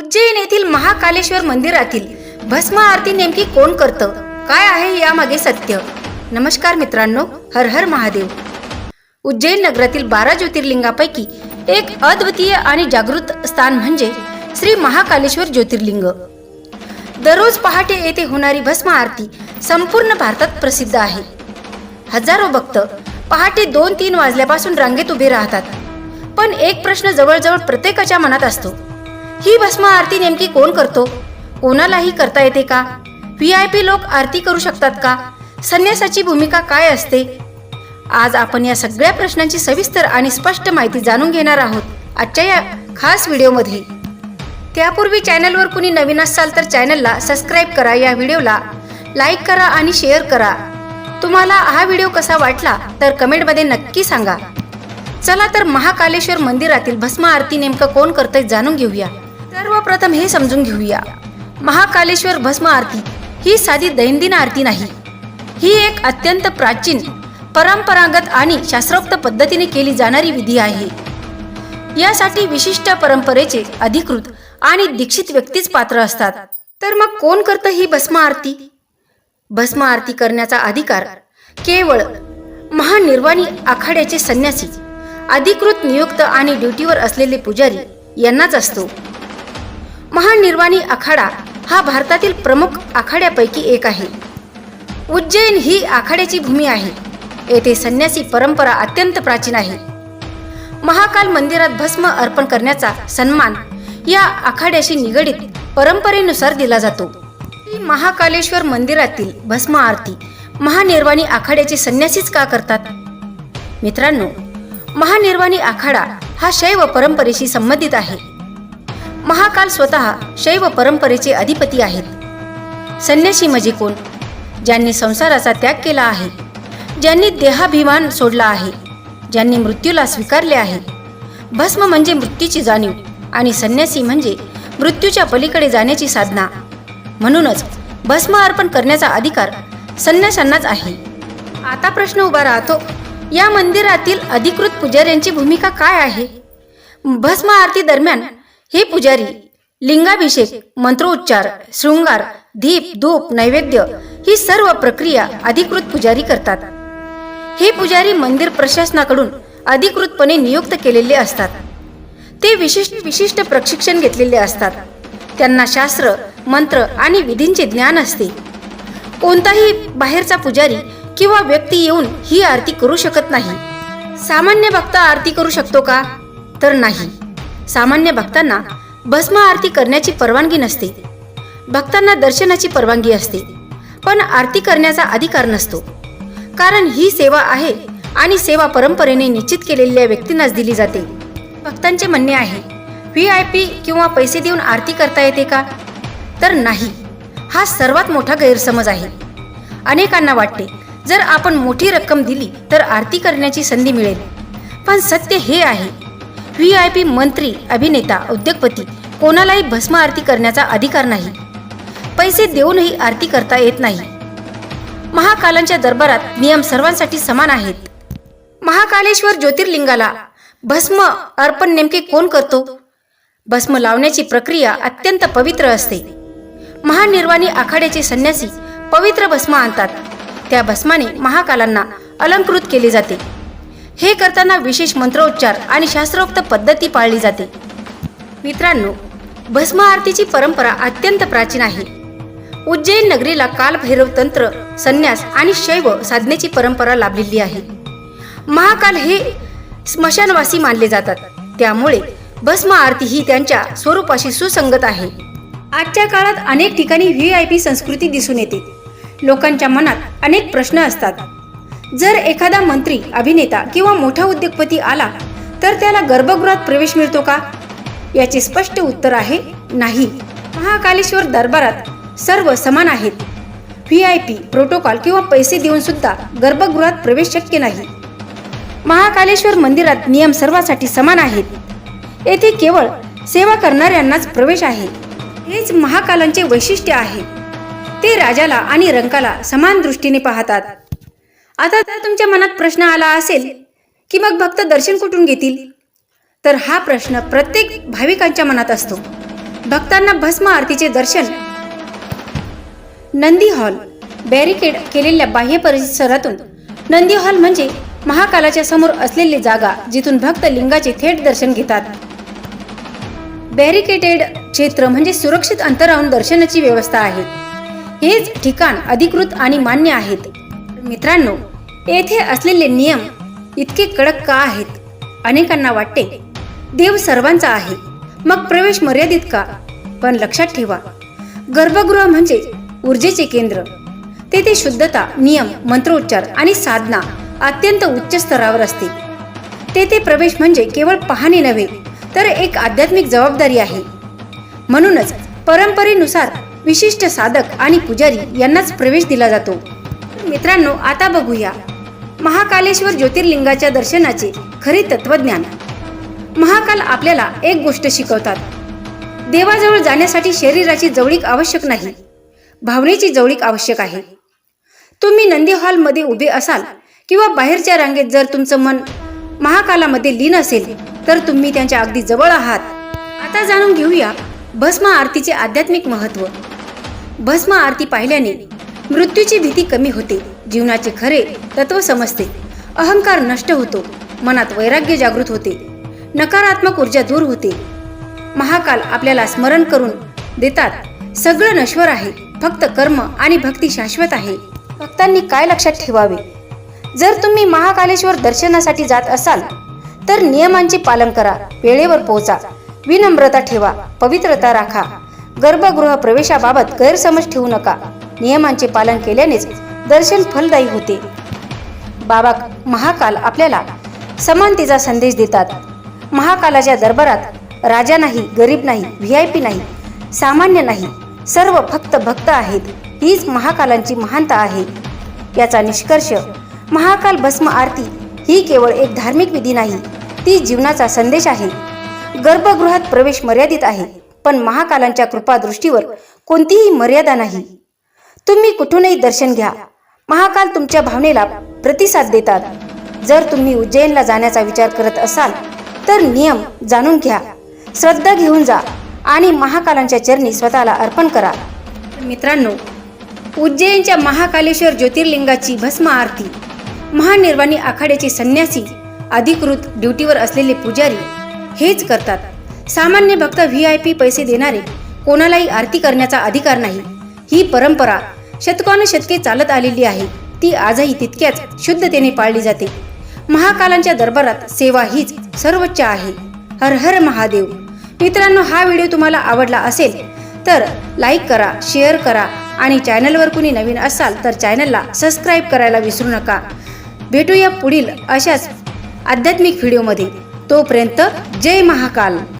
उज्जैन येथील महाकालेश्वर मंदिरातील भस्म आरती नेमकी कोण करतं? काय आहे यामागे सत्य? नमस्कार मित्रांनो हर हर महादेव. उज्जैन नगरातील बारा ज्योतिर्लिंगापैकी एक अद्वितीय आणि जागृत स्थान म्हणजे श्री महाकालेश्वर ज्योतिर्लिंग. दररोज पहाटे येथे होणारी भस्म आरती संपूर्ण भारतात प्रसिद्ध आहे. हजारो भक्त पहाटे दोन तीन वाजल्यापासून रांगेत उभे राहतात. पण एक प्रश्न जवळजवळ प्रत्येकाच्या मनात असतो. ही भस्म आरती नेमकी कोण करतो? कोणालाही करता येते का? व्ही आय पी लोक आरती करू शकतात का? संन्यासाची भूमिका काय असते? आज आपण या सगळ्या प्रश्नांची सविस्तर आणि स्पष्ट माहिती जाणून घेणार आहोत आजच्या या खास व्हिडिओमध्ये. त्यापूर्वी चॅनलवर कुणी नवीन असाल तर चॅनलला सबस्क्राईब करा या व्हिडिओला लाईक करा आणि शेअर करा. तुम्हाला हा व्हिडिओ कसा वाटला तर कमेंटमध्ये नक्की सांगा. चला तर महाकालेश्वर मंदिरातील भस्म आरती नेमकं कोण करतंय जाणून घेऊया. सर्वप्रथम हे समजून घेऊया. महाकालेश्वर भस्म आरती ही साधी दैनंदिन आरती नाही. ही एक अत्यंत प्राचीन परंपरागत आणि शास्त्रोक्त पद्धतीने केली जाणारी विधी आहे. यासाठी विशिष्ट परंपरेचे अधिकृत आणि दीक्षित व्यक्तीच पात्र असतात. तर मग कोण करतं ही भस्म आरती? भस्म आरती करण्याचा अधिकार केवळ महानिर्वाणी आखाड्याचे संन्यासी अधिकृत नियुक्त आणि ड्युटीवर असलेले पुजारी यांनाच असतो. महानिर्वाणी आखाडा हा भारतातील प्रमुख आखाड्यापैकी एक आहे. उज्जैन ही आखाड्याची भूमी आहे. येथे संन्यासी परंपरा अत्यंत प्राचीन आहे. महाकाल मंदिरात भस्म अर्पण करण्याचा सन्मान या आखाड्याशी निगडीत परंपरेनुसार दिला जातो. महाकालेश्वर मंदिरातील भस्म आरती महानिर्वाणी आखाड्याचे संन्यासीच का करतात? मित्रांनो महानिर्वाणी आखाडा हा शैव परंपरेशी संबंधित आहे. महाकाल स्वतः शैव परंपरेचे अधिपती आहेत. संन्यासी म्हणजे कोण ज्यांनी संसाराचा त्याग केला आहे ज्यांनी देहाभिमान सोडला आहे ज्यांनी मृत्यूला स्वीकारले आहे. भस्म म्हणजे मृत्यूची जाणीव आणि संन्यासी म्हणजे मृत्यूच्या पलीकडे जाण्याची साधना. म्हणूनच भस्म अर्पण करण्याचा अधिकार संन्याशांनाच आहे. आता प्रश्न उभा राहतो या मंदिरातील अधिकृत पुजाऱ्यांची भूमिका काय आहे? भस्म आरती दरम्यान हे पुजारी लिंगाभिषेक मंत्रोच्चार शृंगार दीप धूप नैवेद्य ही सर्व प्रक्रिया अधिकृत पुजारी करतात. हे पुजारी मंदिर प्रशासनाकडून अधिकृतपणे नियुक्त केलेले असतात. ते विशिष्ट विशिष्ट प्रशिक्षण घेतलेले असतात. त्यांना शास्त्र मंत्र आणि विधींचे ज्ञान असते. कोणताही बाहेरचा पुजारी किंवा व्यक्ती येऊन ही आरती करू शकत नाही. सामान्य भक्त आरती करू शकतो का? तर नाही. सामान्य भक्तांना भस्म आरती करण्याची परवानगी नसते. भक्तांना दर्शनाची परवानगी असते पण आरती करण्याचा अधिकार नसतो. कारण ही सेवा आहे आणि सेवा परंपरेने निश्चित केलेल्या व्यक्तींनाच दिली जाते. भक्तांचे म्हणणे आहे व्ही आय पी किंवा पैसे देऊन आरती करता येते का? तर नाही. हा सर्वात मोठा गैरसमज आहे. अनेकांना वाटते जर आपण मोठी रक्कम दिली तर आरती करण्याची संधी मिळेल. पण सत्य हे आहे व्ही आय पी मंत्री अभिनेता उद्योगपती कोणालाही भस्म आरती करण्याचा अधिकार नाही. पैसे देऊनही आरती करता येत नाही. महाकालांच्या दरबारात नियम सर्वांसाठी समान आहेत. महाकालेश्वर ज्योतिर्लिंगाला भस्म अर्पण नेमके कोण करतो? भस्म लावण्याची प्रक्रिया अत्यंत पवित्र असते. महानिर्वाणी आखाड्याचे संन्यासी पवित्र भस्म आणतात. त्या भस्माने महाकालांना अलंकृत केले जाते. हे करताना विशेष मंत्रोच्चार आणि शास्त्रोक्त पद्धती पाळली जाते. मित्रांनो भस्म आरतीची परंपरा अत्यंत प्राचीन आहे. उज्जैन नगरीला कालभैरव तंत्र संन्यास आणि शैव साधनेची परंपरा लाभलेली आहे. महाकाल हे स्मशानवासी मानले जातात. त्यामुळे भस्म आरती ही त्यांच्या स्वरूपाशी सुसंगत आहे. आजच्या काळात अनेक ठिकाणी व्ही आय पी संस्कृती दिसून येते. लोकांच्या मनात अनेक प्रश्न असतात. जर एखादा मंत्री अभिनेता किंवा मोठा उद्योगपती आला तर त्याला गर्भगृहात प्रवेश मिळतो का? याचे स्पष्ट उत्तर आहे नाही. महाकालेश्वर दरबारात सर्व समान आहेत. व्ही आय पी प्रोटोकॉल किंवा पैसे देऊन सुद्धा गर्भगृहात प्रवेश शक्य नाही. महाकालेश्वर मंदिरात नियम सर्वासाठी समान आहेत. येथे केवळ सेवा करणाऱ्यांनाच प्रवेश आहे. हेच महाकालांचे वैशिष्ट्य आहे. ते राजाला आणि रंकाला समान दृष्टीने पाहतात. आता तर तुमच्या मनात प्रश्न आला असेल की मग भक्त दर्शन कुठून घेतील? तर हा प्रश्न प्रत्येक भाविकांच्या मनात असतो. भक्तांना भस्म आरतीचे दर्शन. नंदी हॉल बॅरिकेड केलेल्या बाह्य परिसरातून. नंदी हॉल म्हणजे महाकालाच्या समोर असलेली जागा जिथून भक्त लिंगाचे थेट दर्शन घेतात. बॅरिकेटेड क्षेत्र म्हणजे सुरक्षित अंतरावून दर्शनाची व्यवस्था आहे. हेच ठिकाण अधिकृत आणि मान्य आहेत. मित्रांनो येथे असलेले नियम इतके कडक का आहेत? अनेकांना वाटते देव सर्वांचा आहे. मग प्रवेश मर्यादित का? पण लक्षात ठेवा गर्भगृह म्हणजे ऊर्जेचे केंद्र. तेथे शुद्धता नियम मंत्रोच्चार आणि साधना अत्यंत उच्च स्तरावर असते. तेथे प्रवेश म्हणजे केवळ पाहणे नव्हे तर एक आध्यात्मिक जबाबदारी आहे. म्हणूनच परंपरेनुसार विशिष्ट साधक आणि पुजारी यांनाच प्रवेश दिला जातो. मित्रांनो आता बघूया महाकालेश्वर ज्योतिर्लिंगाच्या दर्शनाचे खरे तत्वज्ञान. महाकाल आपल्याला एक गोष्ट शिकवतात. देवाजवळ जाण्यासाठी शरीराची जवळीक आवश्यक नाही भावनेची जवळीक आवश्यक आहे. तुम्ही नंदी हॉलमध्ये उभे असाल किंवा बाहेरच्या रांगेत जर तुमचं मन महाकालामध्ये लीन असेल तर तुम्ही त्यांच्या अगदी जवळ आहात. आता जाणून घेऊया भस्म आरतीचे आध्यात्मिक महत्त्व. भस्म आरती पाहिल्याने मृत्यूची भीती कमी होते. जीवनाचे खरे तत्व समजते. अहंकार नष्ट होतो. मनात वैराग्य जागृत होते. नकारात्मक ऊर्जा दूर होते. महाकाल आपल्याला स्मरण करून देतात. सगळं नश्वर आहे. फक्त कर्म आणि भक्ती शाश्वत आहे. भक्तांनी काय लक्षात ठेवावे? जर तुम्ही महाकालेश्वर दर्शनासाठी जात असाल तर नियमांचे पालन करा. वेळेवर पोहोचा. विनम्रता ठेवा. पवित्रता राखा. गर्भगृह प्रवेशाबाबत गैरसमज ठेवू नका. नियमांचे पालन केल्यानेच दर्शन फलदायी होते. बाबा महाकाल आपल्याला समानतेचा संदेश देतात. महाकालाच्या दरबारात राजा नाही गरीब नाही व्ही आय पी नाही सामान्य नाही सर्व फक्त भक्त आहेत हीच महाकालांची महानता आहे. याचा निष्कर्ष महाकाल भस्म आरती ही केवळ एक धार्मिक विधी नाही ती जीवनाचा संदेश आहे. गर्भगृहात प्रवेश मर्यादित आहे पण महाकालांच्या कृपादृष्टीवर कोणतीही मर्यादा नाही. तुम्ही कुठूनही दर्शन घ्या महाकाल तुमच्या भावनेला प्रतिसाद देतात. जर तुम्ही उज्जैनला जाण्याचा विचार करत असाल तर नियम जाणून घ्या. श्रद्धा घेऊन जा आणि महाकालांच्या चरणी स्वतःला अर्पण करा. मित्रांनो उज्जैनच्या महाकालेश्वर ज्योतिर्लिंगाची भस्म आरती महानिर्वाणी आखाड्याचे संन्यासी अधिकृत ड्युटीवर असलेले पुजारी हेच करतात. सामान्य भक्त व्ही आय पी पैसे देणारे कोणालाही आरती करण्याचा अधिकार नाही. ही परंपरा शतकानुशतके चालत आलेली आहे. ती आजही तितक्याच शुद्धतेने पाळली जाते. महाकालांच्या दरबारात सेवा हीच सर्वोच्च आहे. हर हर महादेव. मित्रांनो हा व्हिडिओ तुम्हाला आवडला असेल तर लाईक करा शेअर करा आणि चॅनलवर कुणी नवीन असाल तर चॅनलला सबस्क्राईब करायला विसरू नका. भेटूया पुढील अशाच आध्यात्मिक व्हिडिओमध्ये. तोपर्यंत जय महाकाल.